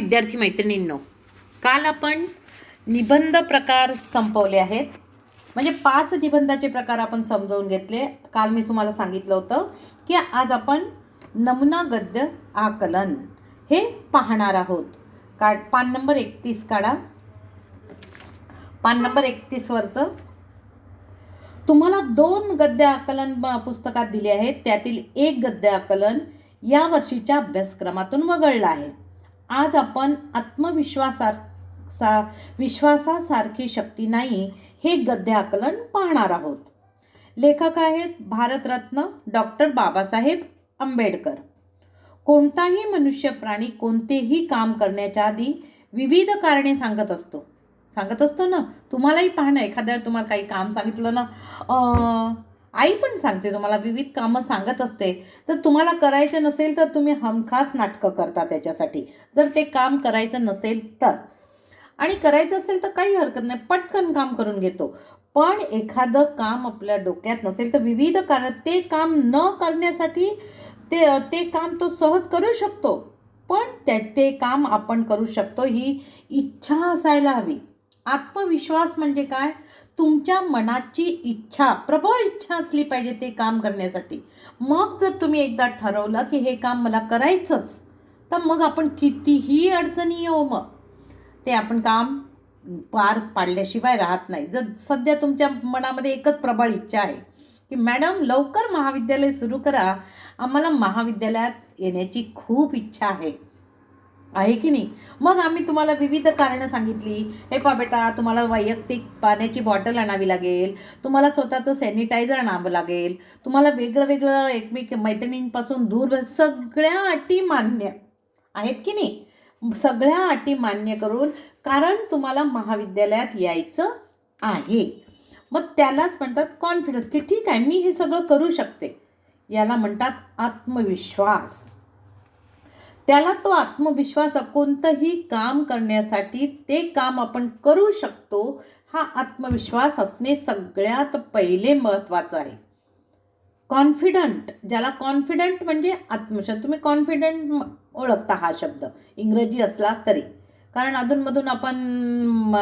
विद्यार्थी मैत्रिणींनो काल आपण निबंध प्रकार संपवले आहेत. म्हणजे पाच निबंधाचे प्रकार आपण समजावून घेतले. काल मी तुम्हाला सांगितलं होतं की आज आपण नमुना गद्य आकलन हे पाहणार आहोत. का पान नंबर एकतीस काढा. पान नंबर एकतीसवरचं तुम्हाला दोन गद्य आकलन पुस्तकात दिले आहेत. त्यातील एक गद्य आकलन या वर्षीच्या अभ्यासक्रमातून वगळलं आहे. आज आपण आत्मविश्वासार सा विश्वासासारखी शक्ती नाही हे गद्य आकलन पाहणार आहोत. लेखक आहेत भारतरत्न डॉक्टर बाबासाहेब आंबेडकर. कोणताही मनुष्य प्राणी कोणतेही काम करण्याच्या आधी विविध कारणे सांगत असतो. सांगत असतो ना तुम्हालाही पाहणं एखाद्या तुम्हाला काही काम सांगितलं ना आई पण सांगते तुम्हाला विविध कामं सांगत असते. तर तुम्हाला करायचे नसेल तर तुम्ही हमखास नाटकं करता त्याच्यासाठी. जर ते काम करायचं नसेल तर. आणि करायचं असेल तर काही हरकत नाही पटकन काम करून घेतो. पण एखादं काम आपल्या डोक्यात नसेल तर विविध कारण ते काम न करण्यासाठी ते ते काम तो सहज करू शकतो. पण त्या ते काम आपण करू शकतो ही इच्छा असायला हवी. आत्मविश्वास म्हणजे काय? तुमच्या मनाची इच्छा प्रबळ इच्छा असली पाहिजे ते काम करण्यासाठी. मग जर तुम्ही एकदा ठरवलं की हे काम मला करायचंच तर मग आपण कितीही अडचणी येऊ मग. ते आपण काम पार पाडल्याशिवाय राहत नाही. जर सध्या तुमच्या मनामध्ये एकच प्रबळ इच्छा आहे की मॅडम लवकर महाविद्यालय सुरू करा. आम्हाला महाविद्यालयात येण्याची खूप इच्छा आहे. आहे की नाही? मग आम्ही तुम्हाला विविध कारणं सांगितली. हे पा बेटा तुम्हाला वैयक्तिक पाण्याची बॉटल आणावी लागेल. तुम्हाला स्वतःचं सॅनिटायझर आणावं लागेल. तुम्हाला वेगळं वेगळं एकमेक मैत्रिणींपासून दूर सगळ्या अटी मान्य आहेत की नाही? सगळ्या अटी मान्य करून कारण तुम्हाला महाविद्यालयात यायचं आहे. मग त्यालाच म्हणतात कॉन्फिडन्स की ठीक आहे मी हे सगळं करू शकते. याला म्हणतात आत्मविश्वास. त्याला तो आत्मविश्वास कोणतंही काम करण्यासाठी ते काम आपण करू शकतो हा आत्मविश्वास असणे सगळ्यात पहिले महत्त्वाचं आहे. कॉन्फिडंट ज्याला कॉन्फिडंट म्हणजे आत्मविश्वास तुम्ही कॉन्फिडंट ओळखता हा शब्द इंग्रजी असला तरी. कारण अधूनमधून आपण म,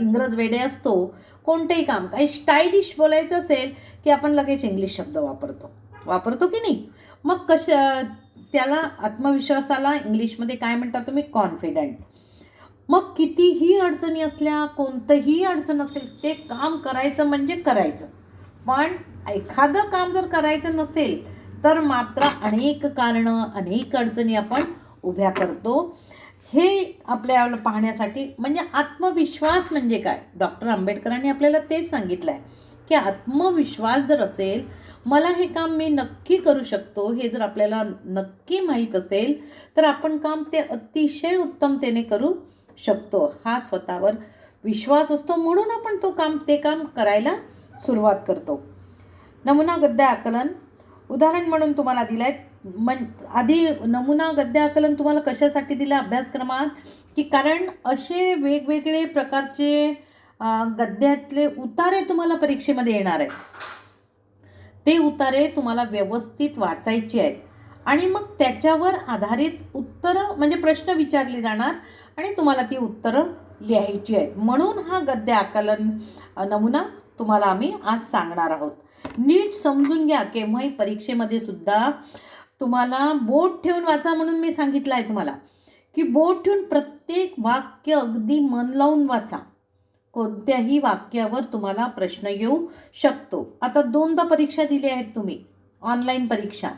इंग्रज वेडे असतो कोणतेही काम काही स्टायलिश बोलायचं असेल की आपण लगेच इंग्लिश शब्द वापरतो. वापरतो की नाही? मग कश त्याला आत्मविश्वासाला इंग्लिशमध्ये काय म्हणता तुम्ही? कॉन्फिडंट मग कितीही अडचणी असल्या कोणतंही अडचण असेल ते काम करायचं म्हणजे करायचं. पण एखादं काम जर करायचं नसेल तर मात्र अनेक कारणं अनेक अडचणी आपण उभ्या करतो. हे आपल्याला पाहण्यासाठी म्हणजे आत्मविश्वास म्हणजे काय? डॉक्टर आंबेडकरांनी आपल्याला तेच सांगितलं आहे की आत्मविश्वास जर असेल मला हे काम मी नक्की करू शकतो हे जर आपल्याला नक्की माहीत असेल तर आपण काम ते अतिशय उत्तमतेने करू शकतो. हा स्वतःवर विश्वास असतो. म्हणून आपण तो काम ते काम करायला सुरुवात करतो. नमुना गद्य आकलन. उदाहरण म्हणून तुम्हाला दिलं आहे मन आधी नमुना गद्य आकलन तुम्हाला कशासाठी दिलं? अभ्यासक्रमात. की कारण असे वेगवेगळे प्रकारचे गद्यातले उतारे तुम्हाला परीक्षेमध्ये येणार आहेत. ते उतारे तुम्हाला व्यवस्थित वाचायचे आहेत. आणि मग त्याच्यावर आधारित उत्तरं म्हणजे प्रश्न विचारले जाणार आणि तुम्हाला ती उत्तरं लिहायची आहेत. म्हणून हा गद्य आकलन नमुना तुम्हाला आम्ही आज सांगणार आहोत. नीट समजून घ्या केव्हाही परीक्षेमध्ये सुद्धा तुम्हाला बोट ठेवून वाचा म्हणून मी सांगितलं आहे तुम्हाला. की बोट ठेवून प्रत्येक वाक्य अगदी मन लावून वाचा. कोणत्याही वाक्यावर तुम्हाला प्रश्न येऊ शकतो. आता दोनदा परीक्षा दिली आहेत तुम्ही ऑनलाईन परीक्षा.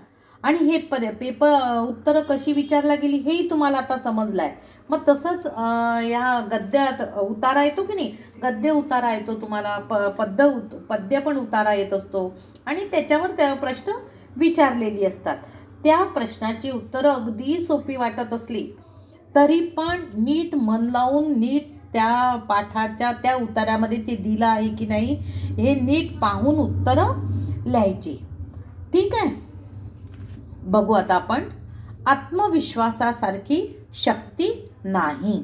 आणि हे पर पेपर उत्तरं कशी विचारला गेली हेही तुम्हाला आता समजलं आहे मग तसंच या गद्यात उतारा येतो की नाही? गद्य उतारा येतो तुम्हाला प पद्य उत पद्य पण उतारा येत असतो. आणि त्याच्यावर त्या प्रश्न विचारलेली असतात. त्या प्रश्नाची उत्तरं अगदी सोपी वाटत असली तरी पण नीट मन लावून नीट त्या पाठाच्या त्या उतारामध्ये ते दिलं आहे की नाही हे नीट पाहून उत्तरं लिहायची. ठीक आहे? बघू आता आपण. आत्मविश्वासासारखी शक्ती नाही.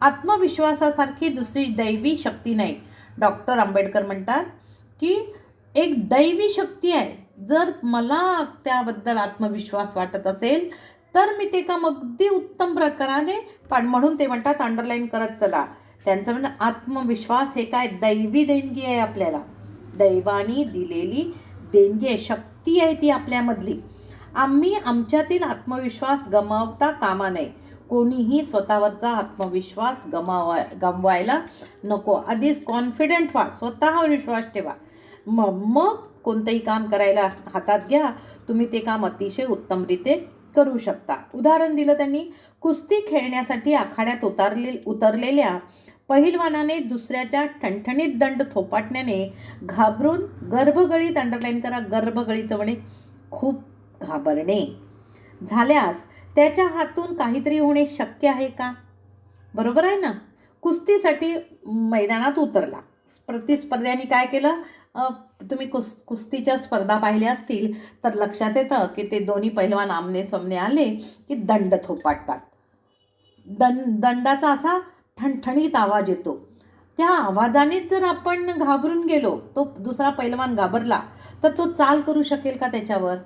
आत्मविश्वासासारखी दुसरी दैवी शक्ती नाही. डॉक्टर आंबेडकर म्हणतात की एक दैवी शक्ती आहे. जर मला त्याबद्दल आत्मविश्वास वाटत असेल तर मी ते काम अगदी उत्तम प्रकाराने पण म्हणून ते म्हणतात अंडरलाईन करत चला. त्यांचं म्हणणं आत्मविश्वास हे काय? दैवी देणगी आहे आपल्याला. दैवानी दिलेली देणगी आहे शक्ती आहे ती आपल्यामधली. आम्ही आमच्यातील आत्मविश्वास गमावता कामा नये. कोणीही स्वतःवरचा आत्मविश्वास गमावा गमवायला नको. आधीच कॉन्फिडंट व्हा. स्वतःवर विश्वास ठेवा. मग मग कोणतंही काम करायला हातात घ्या. तुम्ही ते काम अतिशय उत्तमरीते करू शकता. उदाहरण दिलं त्यांनी. कुस्ती खेळण्यासाठी आखाड्यात उतारले उतरलेल्या पहिलवानाने दुसऱ्याच्या ठणठणीत दंड थोपाटण्याने घाबरून गर्भगळीत अंडरलाईन करा गर्भगळीत म्हणे खूप घाबरणे. झाल्यास त्याच्या हातून काहीतरी होणे शक्य आहे का? बरोबर आहे ना? कुस्तीसाठी मैदानात उतरला. प्रतिस्पर्ध्याने काय केलं? तुम्ही कुस कुस्तीच्या स्पर्धा पाहिल्या असतील तर लक्षात येतं की ते दोन्ही पहिलवान आमने सामने आले की दंड थोपाटतात. दं दंडाचा असा ठणठणीत आवाज येतो. त्या आवाजानेच जर आपण घाबरून गेलो तो दुसरा पैलवान घाबरला तर तो चाल करू शकेल का त्याच्यावर?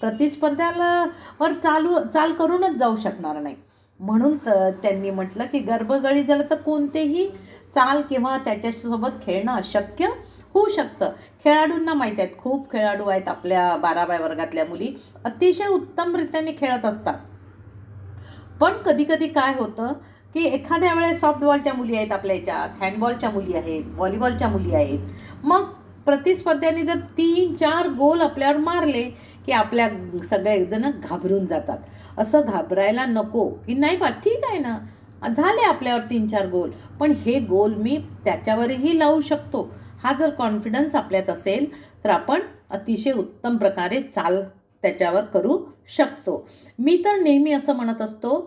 प्रतिस्पर्ध्याला वर चालू चाल करूनच जाऊ शकणार नाही. म्हणून तर त्यांनी म्हटलं की गर्भगळी झालं तर कोणतेही चाल किंवा त्याच्यासोबत खेळणं अशक्य होऊ शकतं. खेळाडूंना माहीत आहेत खूप खेळाडू आहेत आपल्या बाराव्या वर्गातल्या मुली. अतिशय उत्तमरित्याने खेळत असतात. पण कधी कधी काय होतं की एखाद्या वेळेस सॉफ्टबॉलच्या मुली आहेत आपल्या याच्यात हँडबॉलच्या मुली आहेत व्हॉलीबॉलच्या मुली आहेत. मग प्रतिस्पर्ध्याने जर तीन चार गोल आपल्यावर मारले की आपल्या सगळेजणं घाबरून जातात. असं घाबरायला नको की नाही बा ठीक आहे ना. झाले आपल्यावर तीन चार गोल पण हे गोल मी त्याच्यावरही लावू शकतो. हा जर कॉन्फिडन्स आपल्यात असेल तर आपण अतिशय उत्तम प्रकारे चाल त्याच्यावर करू शकतो. मी तर नेहमी असं म्हणत असतो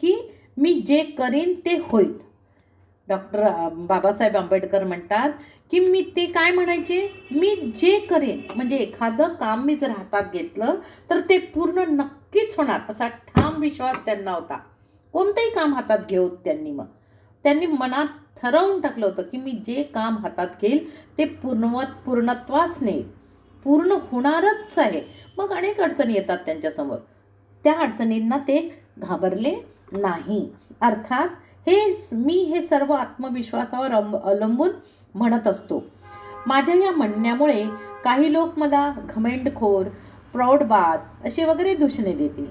की मी जे करीन ते होईल. डॉक्टर बाबासाहेब आंबेडकर म्हणतात की मी ते काय म्हणायचे? मी जे करेन म्हणजे एखादं काम मी जर हातात घेतलं तर ते पूर्ण नक्कीच होणार. असा ठाम विश्वास त्यांना होता. कोणतंही काम हातात घेऊ त्यांनी मग. त्यांनी मनात ठरवून टाकलं होतं की मी जे काम हातात घेईल ते पूर्णवत पूर्णत्वास नेईल. पूर्ण होणारच आहे. मग अनेक अडचणी येतात त्यांच्यासमोर. त्या अडचणींना ते घाबरले नाही. अर्थात हे मी हे सर्व आत्मविश्वासावर अंब अवलंबून म्हणत असतो. माझ्या या म्हणण्यामुळे काही लोक मला घमेंडखोर प्रौढबाज असे वगैरे दूषणे देतील.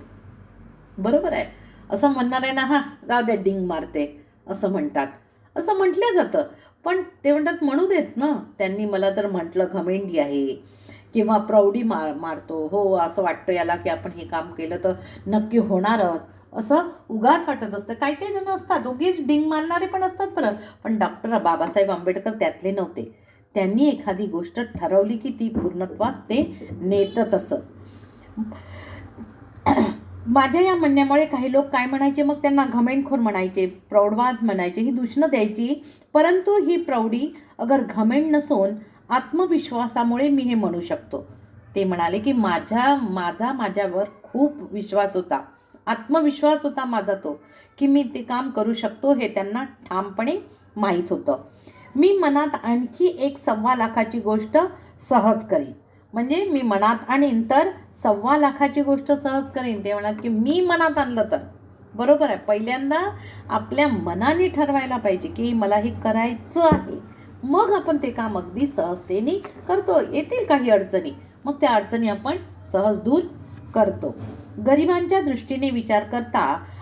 बरोबर आहे. असं म्हणणार आहे ना हा जाऊ दे डिंग मारते असं म्हणतात. असं म्हटलं जातं. पण ते म्हणतात म्हणू देत ना. त्यांनी मला जर म्हटलं घमेंडी आहे. किंवा प्रौढी मार मारतो. हो असं वाटतं याला की आपण हे काम केलं तर नक्की होणारच असं उगाच वाटत असतं. काही काही जण असतात. उगीच डिंग मारणारे पण असतात बरं. पण डॉक्टर बाबासाहेब आंबेडकर त्यातले नव्हते. त्यांनी एखादी गोष्ट ठरवली की ती पूर्णत्वास ते नेतं तसंच. माझ्या या म्हणण्यामुळे काही लोक काय म्हणायचे? मग त्यांना घमेंडखोर म्हणायचे प्रौढवाज म्हणायचे ही दूषणं द्यायची. परंतु ही प्रौढी अगर घमेंड नसून आत्मविश्वासामुळे मी हे म्हणू शकतो. ते म्हणाले की माझ्या माझा माझ्यावर खूप विश्वास होता. आत्मविश्वास होता माझा तो की मी ते काम करू शकतो हे त्यांना ठामपणे माहीत होतं. मी मनात आणखी एक सव्वा लाखाची गोष्ट सहज करीन. म्हणजे मी मनात आणीन तर सव्वा लाखाची गोष्ट सहज करीन. ते म्हणत की मी मनात आणलं तर. बरोबर आहे. पहिल्यांदा आपल्या मनाने ठरवायला पाहिजे की मला हे करायचं आहे. मग आपण ते काम अगदी सहजतेने करतो. येतील काही अडचणी. मग त्या अडचणी आपण सहज दूर करतो. गरिबांच्या दृष्टीने विचार करता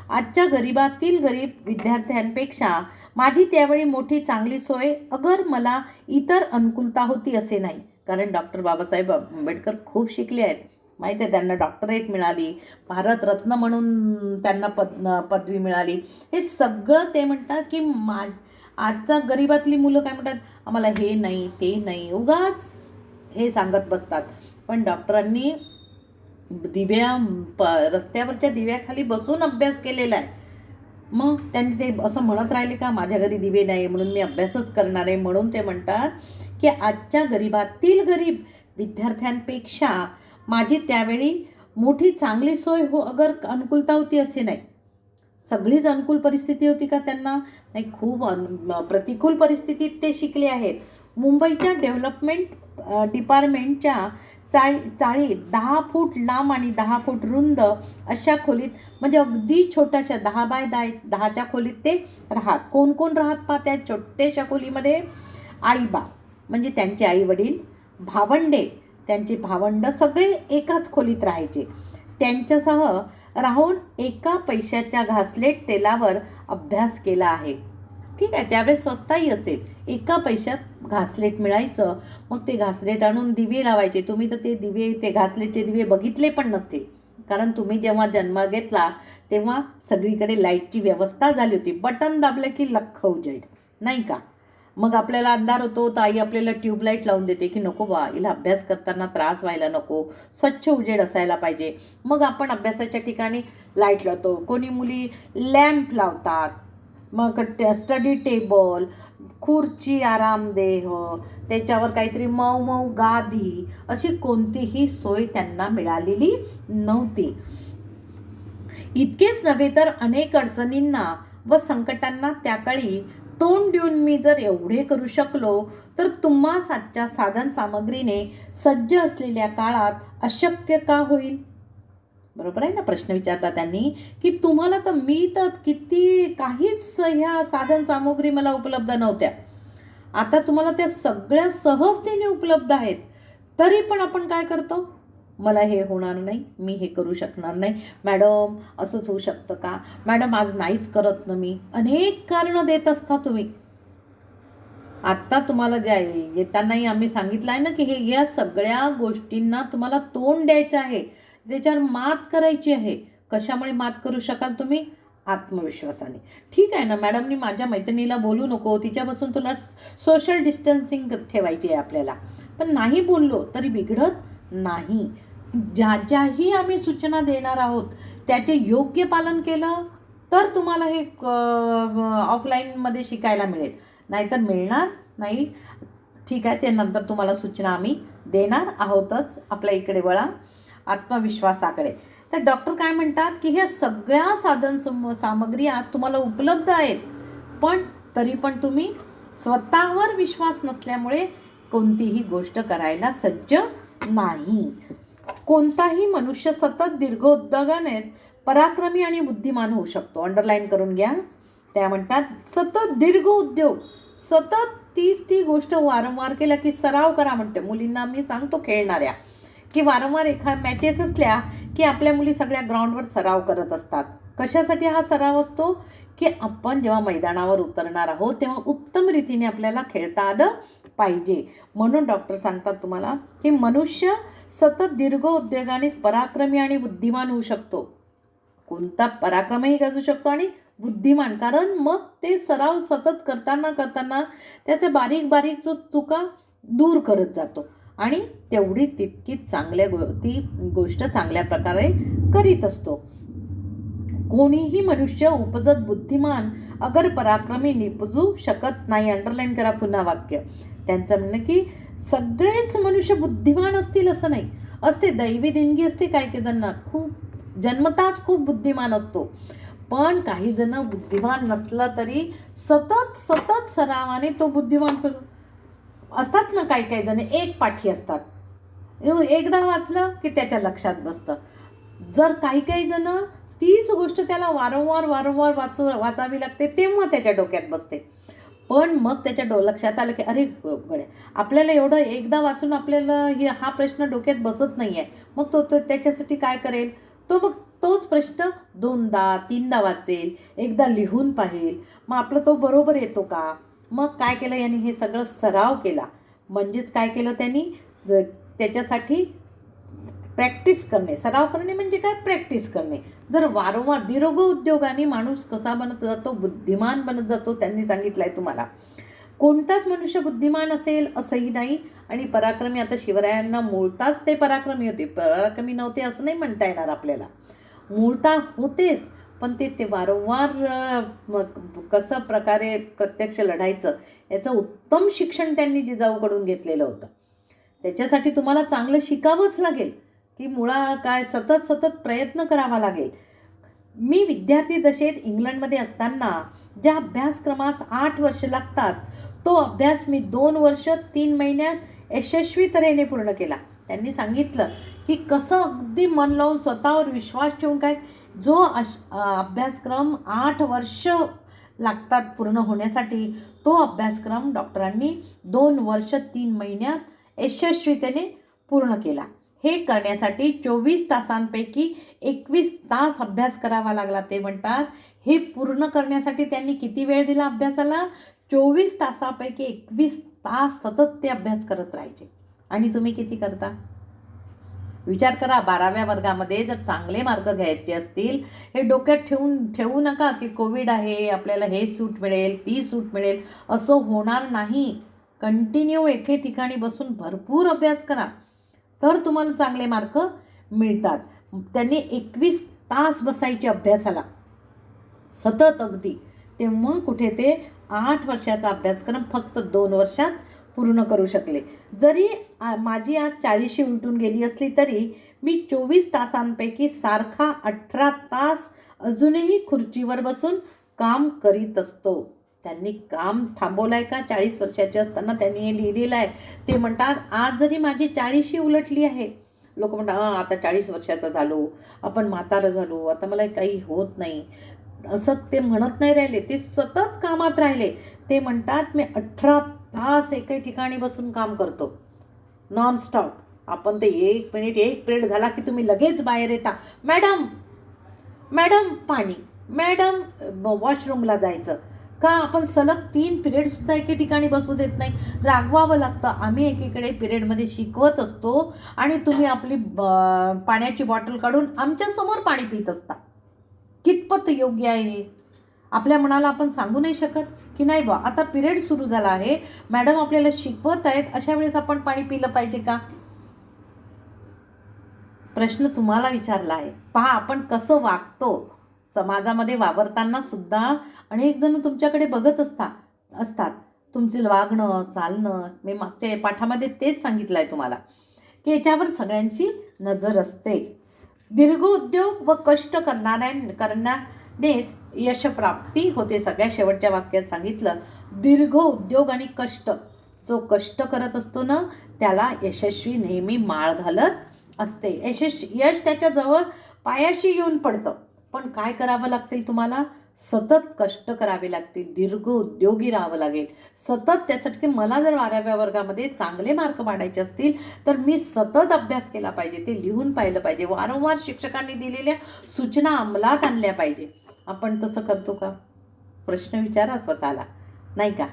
आजच्या गरिबातील गरीब विद्यार्थ्यांपेक्षा माझी त्यावेळी मोठी चांगली सोय अगर मला इतर अनुकूलता होती असे नाही. कारण डॉक्टर बाबासाहेब आंबेडकर खूप शिकले आहेत. माहीत आहे त्यांना डॉक्टरेट मिळाली भारतरत्न म्हणून त्यांना पद पदवी मिळाली. हे सगळं ते म्हणतात की मा आजचा गरिबातली मुलं काय म्हणतात? आम्हाला हे नाही ते नाही. उगाच हे सांगत बसतात. पण डॉक्टरांनी दिव्या प रस्त्यावरच्या दिव्याखाली बसून अभ्यास केलेला आहे. मग त्यांनी ते असं म्हणत राहिले का माझ्या घरी दिवे नाही म्हणून मी अभ्यासच करणार आहे. म्हणून ते म्हणतात की आजच्या गरिबातील गरीब विद्यार्थ्यांपेक्षा माझी त्यावेळी मोठी चांगली सोय हो अगर अनुकूलता होती असे नाही. सगळीच अनुकूल परिस्थिती होती का त्यांना? नाही खूप अन प्रतिकूल परिस्थितीत ते शिकले आहेत. मुंबईच्या डेव्हलपमेंट डिपार्टमेंटच्या चाळी चाळी दहा फूट लांब आणि दहा फूट रुंद अशा खोलीत म्हणजे अगदी छोट्याशा दहा बाय दहा दहाच्या खोलीत ते राहत. कोण कोण राहत पा त्या छोट्याशा खोलीमध्ये? आईबा म्हणजे त्यांचे आई वडील भावंडे. त्यांचे भावंड सगळे एकाच खोलीत राहायचे. त्यांच्यासह राहून एका पैशाच्या घासलेट तेलावर अभ्यास केला आहे. ठीक आहे त्यावेळेस स्वस्तही असेल. एका पैशात घासलेट मिळायचं मग ते घासलेट आणून दिवे लावायचे. तुम्ही तर ते दिवे ते घासलेटचे दिवे बघितले पण नसतील कारण तुम्ही जेव्हा जन्म घेतला तेव्हा सगळीकडे लाईटची व्यवस्था झाली होती. बटन दाबलं की लख उजेड नाही का? मग आपल्याला अंधार होतो तर आई आपल्याला ट्यूबलाईट लावून देते की नको बा हिला अभ्यास करताना त्रास व्हायला नको स्वच्छ उजेड असायला पाहिजे. मग आपण अभ्यासाच्या ठिकाणी लाइट लावतो. कोणी मुली लॅम्प लावतात मग स्टडी टेबल खुर्ची आरामदेह त्याच्यावर काहीतरी मऊ मऊ गादी अशी कोणतीही सोय त्यांना मिळालेली नव्हती. इतकेच नव्हे तर अनेक अडचणींना व संकटांना त्याकाळी तोंड देऊन मी जर एवढे करू शकलो तर तुम्हा सातच्या साधन सामग्रीने सज्ज असलेल्या काळात अशक्य का होईल? बरोबर आहे ना? प्रश्न विचारला त्यांनी की तुम्हाला तर मी तर किती काहीच ह्या साधन सामग्री मला उपलब्ध नव्हत्या. आता तुम्हाला त्या सगळ्या सहजतेने उपलब्ध आहेत. तरी पण आपण काय करतो? मला हे होणार नाही मी हे करू शकणार नाही. मॅडम असंच होऊ शकतं का? मॅडम आज नाहीच करत ना मी. अनेक कारणं देत असता तुम्ही. आत्ता तुम्हाला ज्या येतानाही आम्ही सांगितलं आहे ना की हे या सगळ्या गोष्टींना तुम्हाला तोंड द्यायचं आहे. त्याच्यावर मात करायची आहे. कशामुळे मात करू शकाल तुम्ही? आत्मविश्वासाने. ठीक आहे ना मॅडमनी माझ्या मैत्रिणीला बोलू नको. तिच्यापासून तुला सोशल डिस्टन्सिंग ठेवायची आहे आपल्याला. पण नाही बोललो तरी बिघडत नाही. ज्या ज्याही आम्ही सूचना देणार आहोत त्याचे योग्य पालन केलं तर तुम्हाला हे ऑफलाईनमध्ये शिकायला मिळेल. नाहीतर मिळणार नाही. ठीक आहे ते नंतर तुम्हाला सूचना आम्ही देणार आहोतच आपल्या इकडे वळा आत्मविश्वासाकडे. तर डॉक्टर काय म्हणतात की ह्या सगळ्या साधन सम सामग्री आज तुम्हाला उपलब्ध आहेत पण तरी पण तुम्ही स्वतःवर विश्वास नसल्यामुळे कोणतीही गोष्ट करायला सज्ज नाही. कोणताही मनुष्य सतत दीर्घोद्योगानेच पराक्रमी आणि बुद्धिमान होऊ शकतो. अंडरलाईन करून घ्या. त्या म्हणतात सतत दीर्घ उद्योग सतत तीच ती गोष्ट वारंवार केला की सराव करा म्हणते. मुलींना मी सांगतो खेळणाऱ्या. की वारंवार एखा मॅचेस असल्या की आपल्या मुली सगळ्या ग्राउंडवर सराव करत असतात. कशासाठी हा सराव असतो? की आपण जेव्हा मैदानावर उतरणार आहोत तेव्हा उत्तम रीतीने आपल्याला खेळता आलं पाहिजे. म्हणून डॉक्टर सांगतात तुम्हाला की मनुष्य सतत दीर्घ उद्योगाने पराक्रमी आणि बुद्धिमान होऊ शकतो. कोणता पराक्रमही गाजू शकतो आणि बुद्धिमान. कारण मग ते सराव सतत करताना करताना त्याचे बारीक बारीक जो चुका दूर करत जातो. आणि तेवढी तितकी चांगल्या गो ती गोष्ट चांगल्या प्रकारे करीत असतो. कोणीही मनुष्य उपजत बुद्धिमान अगर पराक्रमी निपजू शकत नाही. अंडरलाईन करा पुन्हा वाक्य. त्यांचं म्हणणं की सगळेच मनुष्य बुद्धिमान असतील असं नाही. असते दैवी देणगी असते काही काही जणांना. खूप जन्मताच खूप बुद्धिमान असतो. पण काही जण बुद्धिमान नसला तरी सतत सतत सरावाने तो बुद्धिमान करू असतात ना काही काही जण एक पाठी असतात. एकदा वाचलं की त्याच्या लक्षात बसतं. जर काही काही जण तीच गोष्ट त्याला वारंवार वारंवार वाचू वाचावी लागते तेव्हा त्याच्या डोक्यात बसते. पण मग त्याच्या डो लक्षात आलं की अरे गड्या आपल्याला एवढं एकदा वाचून आपल्याला हे हा प्रश्न डोक्यात बसत नाही आहे मग तो त्याच्यासाठी काय करेल? तो मग तोच प्रश्न दोनदा तीनदा वाचेल एकदा लिहून पाहिल. मग आपलं तो बरोबर येतो का? मग काय केलं यांनी? हे सगळं सराव केला. म्हणजेच काय केलं त्यांनी? त्याच्यासाठी प्रॅक्टिस करणे. सराव करणे म्हणजे काय? प्रॅक्टिस करणे. जर वारंवार दीर्घ उद्योगाने माणूस कसा बनत जातो बुद्धिमान बनत जातो त्यांनी सांगितलं आहे तुम्हाला. कोणताच मनुष्य बुद्धिमान असेल असंही नाही. आणि पराक्रमी आता शिवरायांना मूळताच ते पराक्रमी होते. पराक्रमी नव्हते असं नाही म्हणता येणार आपल्याला. मूळता होतेच पण ते ते वारंवार कसं प्रकारे प्रत्यक्ष लढायचं याचं उत्तम शिक्षण त्यांनी जिजाऊकडून घेतलेलं होतं. त्याच्यासाठी तुम्हाला चांगलं शिकावंच लागेल. की मुळा काय सतत सतत प्रयत्न करावा लागेल. मी विद्यार्थी दशेत इंग्लंडमध्ये असताना ज्या अभ्यासक्रमास आठ वर्ष लागतात तो अभ्यास मी दोन वर्ष तीन महिन्यात यशस्वी तऱ्हेने पूर्ण केला. त्यांनी सांगितलं की कसं अगदी मन लावून स्वतःवर विश्वास ठेवून काय जो अश अभ्यासक्रम आठ वर्ष लागतात पूर्ण होण्यासाठी तो अभ्यासक्रम डॉक्टरांनी दोन वर्ष तीन महिन्यात यशस्वीतेने पूर्ण केला. हे करण्यासाठी चोवीस तासांपैकी एकवीस तास अभ्यास करावा लागला ते म्हणतात. हे पूर्ण करण्यासाठी त्यांनी किती वेळ दिला अभ्यासाला? चोवीस तासापैकी एकवीस तास सतत ते अभ्यास करत राहायचे. आणि तुम्ही किती करता? विचार करा बाराव्या वर्गामध्ये जर चांगले मार्क घ्यायचे असतील हे डोक्यात ठेवून ठेवू नका की कोविड आहे आपल्याला हे सूट मिळेल ती सूट मिळेल. असं होणार नाही. कंटिन्यू एके ठिकाणी बसून भरपूर अभ्यास करा. तर तुम्हाला चांगले मार्क मिळतात. त्यांनी एकवीस तास बसायचे अभ्यासाला. सतत अगदी. तेव्हा कुठे ते आठ वर्षाचा अभ्यासक्रम फक्त दोन वर्षात पूर्ण करू शकले. जरी माझी आज चाळीशी उलटून गेली असली तरी मी चोवीस तासांपैकी सारखा अठरा तास अजूनही खुर्चीवर बसून काम करीत असतो. त्यांनी काम थांबवलं आहे का? चाळीस वर्षाचे असताना त्यांनी हे लिहिलेलं आहे ते म्हणतात आज जरी माझी चाळीशी उलटली आहे. लोक म्हणतात हां आता चाळीस वर्षाचा झालो. आपण म्हातारं झालो. आता मला काही होत नाही. असं ते म्हणत नाही राहिले. ते सतत कामात राहिले. ते म्हणतात मी अठरा तास एकही ठिकाणी बसून काम करतो. नॉनस्टॉप आपण ते एक मिनिट एक पिरियड झाला की तुम्ही लगेच बाहेर येता. मॅडम! मॅडम पाणी. मॅडम वॉशरूमला जायचं. का? आपण सलग तीन पिरियडसुद्धा एके ठिकाणी बसू देत नाही. रागवावं लागतं. आम्ही एकीकडे पिरियडमध्ये शिकवत असतो आणि तुम्ही आपली ब- पाण्याची बॉटल काढून आमच्यासमोर पाणी पित असता. कितपत योग्य आहे हे? आपल्या मनाला आपण सांगू नाही शकत की नाही बा आता पिरियड सुरू झाला आहे. मॅडम आपल्याला शिकवत आहेत. अशा वेळेस आपण पाणी पिलं पाहिजे का? प्रश्न तुम्हाला विचारला आहे. पहा आपण कसं वागतो? समाजामध्ये वावरताना सुद्धा अनेक जण तुमच्याकडे बघत असतात असतात. तुमचं वागणं चालणं मी मागच्या पाठामध्ये तेच सांगितलं आहे तुम्हाला की याच्यावर सगळ्यांची नजर असते. दीर्घ उद्योग व कष्ट करणाऱ्या करण्यानेच यशप्राप्ती होते सगळ्या शेवटच्या वाक्यात सांगितलं. दीर्घ उद्योग आणि कष्ट जो कष्ट करत असतो ना त्याला यशस्वी नेहमी माळ घालत असते. यशस् यश त्याच्याजवळ पायाशी येऊन पडतं. पण काय करावं लागतील तुम्हाला? सतत कष्ट करावे लागतील दीर्घ उद्योगी राहावं लागेल. सतत त्यासाठी मला जर बाराव्या वर्गामध्ये चांगले मार्क पाडायचे असतील तर मी सतत अभ्यास केला पाहिजे ते लिहून पाहिलं पाहिजे. वारंवार शिक्षकांनी दिलेल्या सूचना अंमलात आणल्या पाहिजे. आपण तसं करतो का? प्रश्न विचारा स्वतःला. नाही का?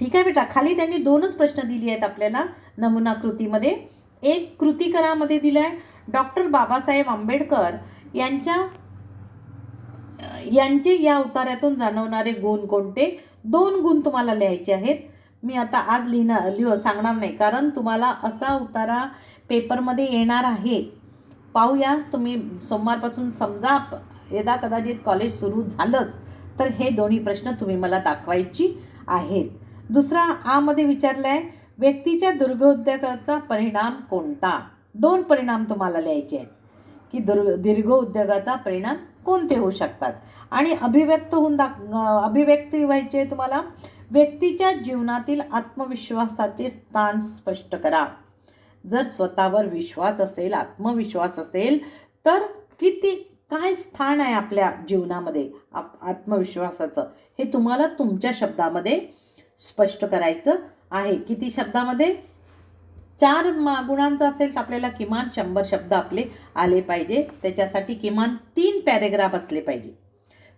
ठीक आहे बेटा. खाली त्यांनी दोनच प्रश्न दिली आहेत आपल्याला नमुना कृतीमध्ये. एक कृतिकरामध्ये दिलं आहे डॉक्टर बाबासाहेब आंबेडकर यांच्या यांचे या उतार्यातून जाणवणारे गुण कोणते? दोन गुण तुम्हाला लिहायचे आहेत. मी आता आज लिहिणार लिह सांगणार नाही कारण तुम्हाला असा उतारा पेपरमध्ये येणार आहे. पाहूया तुम्ही सोमवारपासून समजा यदा कदाचित कॉलेज सुरू झालंच तर हे दोन्ही प्रश्न तुम्ही मला दाखवायची आहेत. दुसरा आमध्ये विचारलं आहे व्यक्तीच्या दुर्गोद्योगाचा परिणाम कोणता? दोन परिणाम तुम्हाला लिहायचे आहेत. की दुर् दीर्घ उद्योगाचा परिणाम कोणते होऊ शकतात? आणि अभिव्यक्त होऊन दाख अभिव्यक्ती व्हायचे तुम्हाला व्यक्तीच्या जीवनातील आत्मविश्वासाचे स्थान स्पष्ट करा. जर स्वतःवर विश्वास असेल आत्मविश्वास असेल तर किती काय स्थान आहे आपल्या जीवनामध्ये? आप आत्मविश्वासाचं. हे तुम्हाला तुमच्या शब्दामध्ये स्पष्ट करायचं आहे. किती शब्दामध्ये? चार मा गुणांचं असेल तर आपल्याला किमान शंभर शब्द आपले आले पाहिजे. त्याच्यासाठी किमान तीन पॅरेग्राफ असले पाहिजे.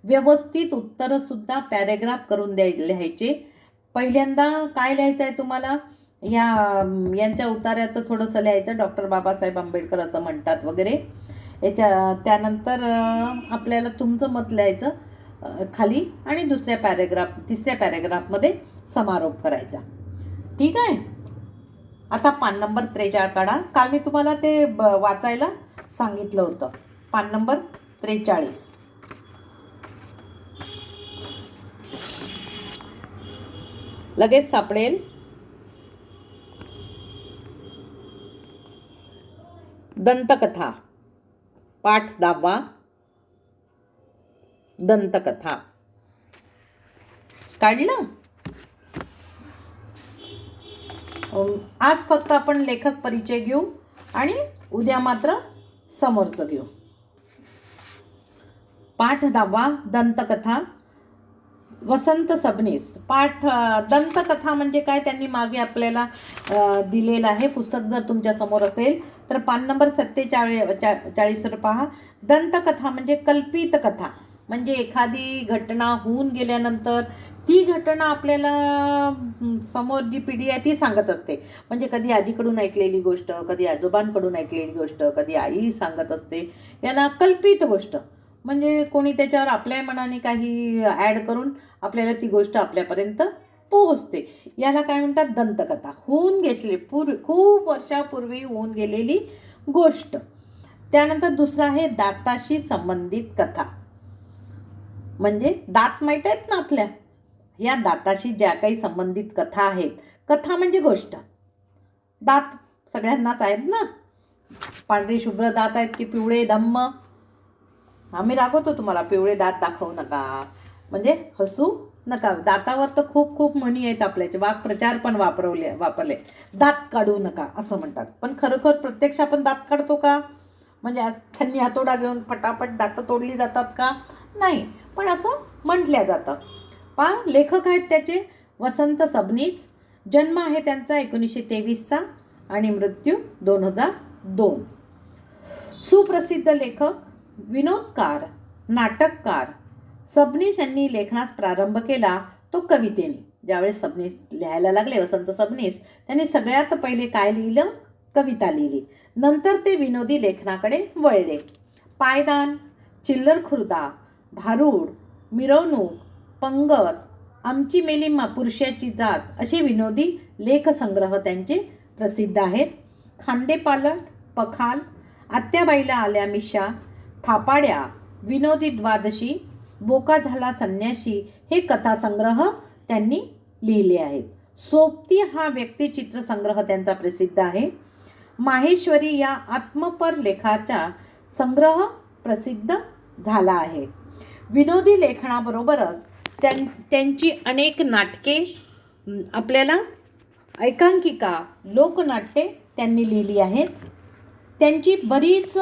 व्यवस्थित उत्तरंसुद्धा पॅरेग्राफ करून द्याय लिहायचे. पहिल्यांदा काय लिहायचं आहे तुम्हाला? ह्या यांच्या उतार्याचं थोडंसं लिहायचं डॉक्टर बाबासाहेब आंबेडकर असं म्हणतात वगैरे. याच्या त्यानंतर आपल्याला तुमचं मत लिहायचं खाली आणि दुसऱ्या पॅरेग्राफ तिसऱ्या पॅरेग्राफमध्ये समारोप करायचा. ठीक आहे? आता पान नंबर त्रेचाळीस काढा. काल मी तुम्हाला ते ब वाचायला सांगितलं होतं. पान नंबर त्रेचाळीस. लगेच सापडेल. दंतकथा. पाठ दहावा दंतकथा. काढलं आज फक्त आपण लेखक परिचय घेऊ आणि उद्या मात्र समोरचं घेऊ. पाठ दहावा दंतकथा. वसंत सबनीस. पाठ दंतकथा म्हणजे काय त्यांनी मागे आपल्याला दिलेलं आहे. पुस्तक जर तुमच्यासमोर असेल तर पान नंबर सत्तेचाळी चा चाळीसवर पहा. दंतकथा म्हणजे कल्पित कथा. म्हणजे एखादी घटना होऊन गेल्यानंतर ती घटना आपल्याला समोर जी पिढी आहे ती सांगत असते. म्हणजे कधी आजीकडून ऐकलेली गोष्ट कधी आजोबांकडून ऐकलेली गोष्ट कधी आई सांगत असते याला कल्पित गोष्ट. म्हणजे कोणी त्याच्यावर आपल्या मनाने काही ॲड करून आपल्याला ती गोष्ट आपल्यापर्यंत पोहोचते. याला काय म्हणतात? दंतकथा. होऊन गेले पूर्वी खूप वर्षापूर्वी होऊन गेलेली गोष्ट. त्यानंतर दुसरं आहे दाताशी संबंधित कथा. म्हणजे दात माहीत आहेत ना आपल्या? या दाताशी ज्या काही संबंधित कथा आहेत कथा म्हणजे गोष्ट. दात सगळ्यांनाच आहेत ना? पांढरे शुभ्र दात आहेत की पिवळे धम्म? आम्ही रागवतो तुम्हाला पिवळे दात दाखवू नका. म्हणजे हसू नका. दातावर तर खूप खूप म्हणी आहेत आपल्याचे. वाक्प्रचार पण वापरवले वापरले. दात काढू नका असं म्हणतात. पण खरोखर प्रत्यक्ष आपण दात काढतो का? म्हणजे आज त्यांनी हातोडा घेऊन पटापट दातं तोडली जातात का? नाही. पण असं म्हटल्या जातं. पा लेखक आहेत त्याचे वसंत सबनीस जन्म आहे त्यांचा एकोणीसशे तेवीसचा आणि मृत्यू दोन हजार दोन. सुप्रसिद्ध लेखक विनोदकार नाटककार. सबनीस यांनी लेखनास प्रारंभ केला तो कवितेने. ज्यावेळेस सबनीस लिहायला लागले वसंत सबनीस त्यांनी सगळ्यात पहिले काय लिहिलं? कविता लिहिली. नंतर ते विनोदी लेखनाकडे वळले. पायदान चिल्लर खुर्दा भारूड मिरवणूक पंगत आमची मेली पुरुषाची जात असे विनोदी लेखसंग्रह त्यांचे प्रसिद्ध आहेत. खांदेपालट पखाल आत्याबाईला आल्या मिशा थापाड्या विनोदी द्वादशी बोका झाला संन्याशी हे कथासंग्रह त्यांनी लिहिले आहेत. सोबती हा व्यक्तिचित्र संग्रह त्यांचा प्रसिद्ध आहे. माहेश्वरी या आत्मपर लेखाचा संग्रह प्रसिद्ध झाला आहे. विनोदी लेखनाबरोबरच त्यां त्यांची अनेक नाटके आपल्याला एकांकिका लोकनाट्ये त्यांनी लिहिली आहेत. त्यांची बरीच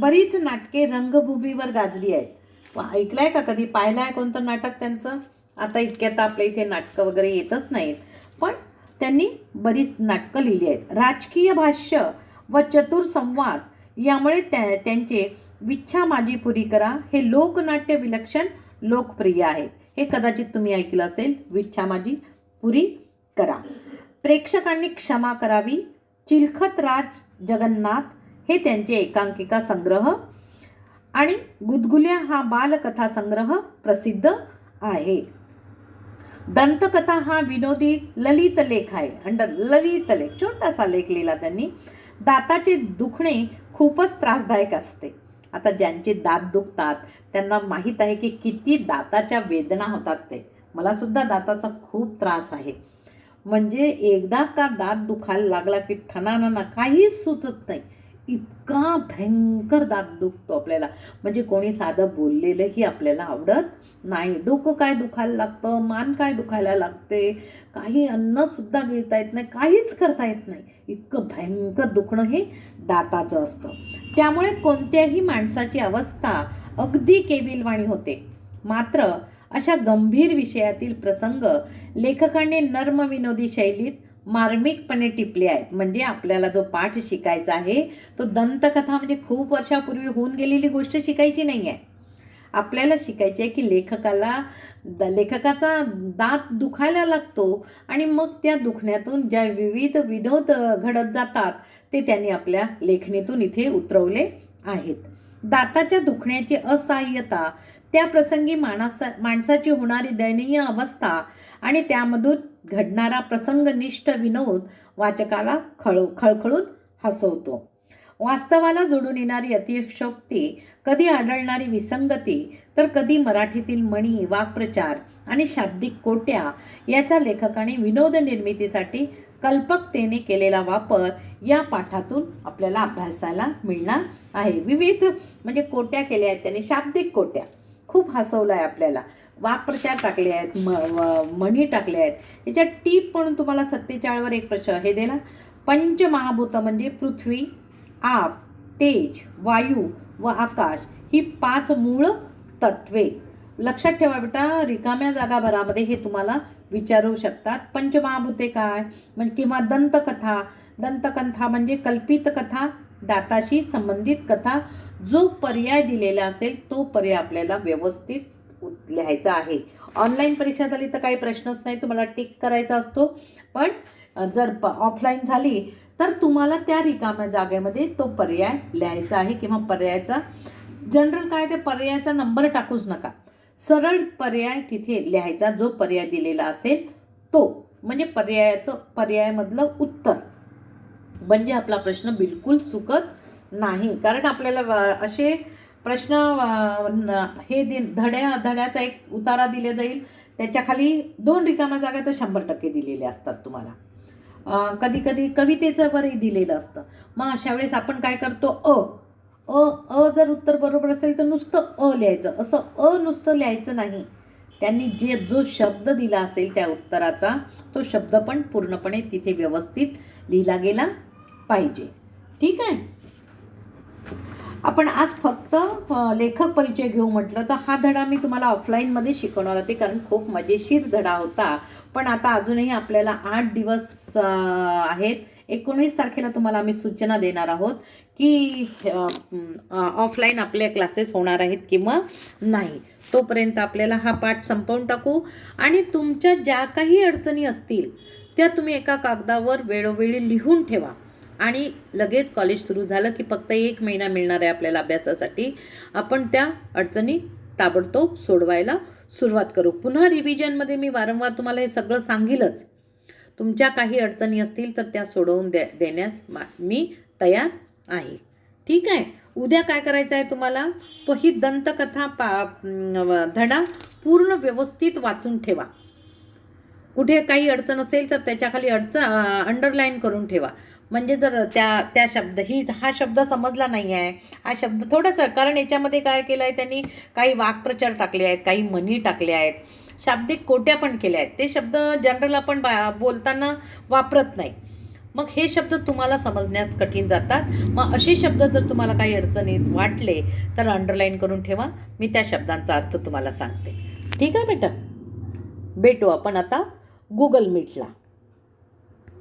बरीच नाटके रंगभूमीवर गाजली आहेत. ऐकलं ऐकलंय का कधी? पाहिलं आहे कोणतं नाटक त्यांचं? आता इतक्यात आपल्या इथे नाटकं वगैरे येतच नाहीत. पण त्यांनी बरीच नाटकं लिहिली आहेत. राजकीय भाष्य व चतुर संवाद यामुळे त्या त्यांचे विच्छा माझी पुरी करा. हे लोकनाट्य विलक्षण लोकप्रिय आहे. हे कदाचित तुम्ही ऐकलं असेल. विच्छा माझी पुरी करा. प्रेक्षकांनी क्षमा करावी. चिलखत राज जगन्नाथ हे त्यांचे एकांकिका संग्रह. आणि गुदगुल्या हा बालकथा संग्रह प्रसिद्ध आहे. दंतकथा हा विनोदी ललित लेख आहे. अंडर ललित लेख. छोटासा लेख लिहिला त्यांनी. दाताचे दुखणे खूपच त्रासदायक असते. आता ज्यांचे दात दुखतात त्यांना माहीत आहे की किती दाताच्या वेदना होतात ते. मला सुद्धा दाताचा खूप त्रास आहे. म्हणजे एकदा का दात दुखायला लागला की ठणाना काहीच सुचत नाही. इतका भयंकर दात दुखतो आपल्याला. म्हणजे कोणी साधं बोललेलंही आपल्याला आवडत नाही. डोकं काय दुखायला लागतं? मान काय दुखायला लागते? काही अन्नसुद्धा गिळता येत नाही. काहीच करता येत नाही. इतकं भयंकर दुखणं हे दाताचं असतं. त्यामुळे कोणत्याही माणसाची अवस्था अगदी केविलवाणी होते. मात्र अशा गंभीर विषयातील प्रसंग लेखकाने नर्म विनोदी शैलीत मार्मिकपणे टिपले आहेत. म्हणजे आपल्याला जो पाठ शिकायचा आहे तो दंतकथा म्हणजे खूप वर्षापूर्वी होऊन गेलेली गोष्ट शिकायची नाही आहे आपल्याला शिकायची आहे की लेखकाला द लेखकाचा दात दुखायला लागतो आणि मग त्या दुखण्यातून ज्या विविध विनोद घडत जातात ते त्यांनी आपल्या लेखणीतून इथे उतरवले आहेत. दाताच्या दुखण्याची असहाय्यता त्या प्रसंगी माणसा माणसाची होणारी दयनीय अवस्था आणि त्यामधून घडणारा प्रसंगनिष्ठ विनोद वाचकाला खळ खळखळून हसवतो. वास्तवाला जोडून येणारी अतिशोक्ती कधी आढळणारी विसंगती तर कधी मराठीतील म्हणी वाक्प्रचार आणि शाब्दिक कोट्या याचा लेखकाने विनोद निर्मितीसाठी कल्पकतेने केलेला वापर या पाठातून आपल्याला अभ्यासायला मिळणार आहे. विविध म्हणजे कोट्या केल्या आहेत त्यांनी शाब्दिक कोट्या. खूप हसवलं आहे आपल्याला. वाक्प्रचार टाकले आहेत म म्हणी टाकल्या आहेत. याच्यात टीप म्हणून तुम्हाला सत्तेचाळवर एक प्रश्न हे दिला पंचमहाभूत म्हणजे पृथ्वी आप तेज वायू व आकाश ही पाच मूळ तत्वे. लक्षात ठेवा बेटा रिकाम्या जागाभरामध्ये हे तुम्हाला विचारू शकतात. पंचमहाभूते काय? म्हणजे किंवा दंतकथा. दंतकथा म्हणजे कल्पित कथा दाताशी संबंधित कथा. जो पर्याय दिलेला असेल तो पर्याय आपल्याला व्यवस्थित लिहायचा आहे. ऑनलाईन परीक्षा झाली तर काही प्रश्नच नाही तुम्हाला टिक करायचा असतो. पण जर प ऑफलाईन झाली तर तुम्हाला त्या रिकाम्या जागेमध्ये तो पर्याय लिहायचा आहे किंवा पर्यायाचा. जनरल काय ते पर्यायाचा नंबर टाकूच नका. सरळ पर्याय तिथे लिहायचा जो पर्याय दिलेला असेल तो. म्हणजे पर्यायाचं पर्यायामधलं उत्तर. म्हणजे आपला प्रश्न बिलकुल चुकत नाही. कारण आपल्याला असे प्रश्न हे दि धड्या धड्याचा एक उतारा दिले जाईल. त्याच्याखाली दोन रिकाम्या जागा तर शंभर टक्के दिलेल्या असतात तुम्हाला. कधी कधी कवितेचं वरही दिलेलं असतं. मग अशा वेळेस आपण काय करतो? अ अ अ जर उत्तर बरोबर असेल तर नुसतं अ लिहायचं. असं अ नुसतं लिहायचं नाही. त्यांनी जे जो शब्द दिला असेल त्या उत्तराचा तो शब्द पण पूर्णपणे तिथे व्यवस्थित लिहिला गेला पाहिजे. ठीक आहे? आपण आज फक्त लेखक परिचय घेऊ म्हटलं तर हा धडा मी तुम्हाला ऑफलाईनमध्ये शिकवणार होते कारण खूप मजेशीर धडा होता. पण आता अजूनही आपल्याला आठ दिवस आहेत. एकोणीस तारखेला तुम्हाला आम्ही सूचना देणार आहोत की ऑफलाईन आपले क्लासेस होणार आहेत किंवा नाही. तोपर्यंत आपल्याला हा पाठ संपवून टाकू. आणि तुमच्या ज्या काही अडचणी असतील त्या तुम्ही एका कागदावर वेळोवेळी लिहून ठेवा. आणि लगेच कॉलेज सुरू झालं की फक्त एक महिना मिळणार आहे आपल्याला अभ्यासासाठी. आपण त्या अडचणी ताबडतोब सोडवायला सुरुवात करू. पुन्हा रिव्हिजनमध्ये मी वारंवार तुम्हाला हे सगळं सांगेलच. तुमच्या काही अडचणी असतील तर त्या सोडवून दे देण्यास मा- मी तयार आहे. ठीक आहे? उद्या काय करायचं आहे तुम्हाला? तो ही दंतकथा पा धडा पूर्ण व्यवस्थित वाचून ठेवा. कुठे काही अडचण असेल तर त्याच्याखाली अडचण अंडरलाईन करून ठेवा. म्हणजे जर त्या त्या शब्द ही हा शब्द समजला नाही आहे हा शब्द थोडासा कारण याच्यामध्ये काय केलं आहे त्यांनी काही वाक्प्रचार टाकले आहेत काही म्हणी टाकल्या आहेत शाब्दिक कोट्या पण केल्या आहेत ते शब्द जनरल आपण बा बोलताना वापरत नाही. मग हे शब्द तुम्हाला समजण्यात कठीण जातात. मग असे शब्द जर तुम्हाला काही अडचणीत वाटले तर अंडरलाईन करून ठेवा. मी त्या शब्दांचा अर्थ तुम्हाला सांगते. ठीक आहे बेटा? भेटू आपण आता गुगल मीटला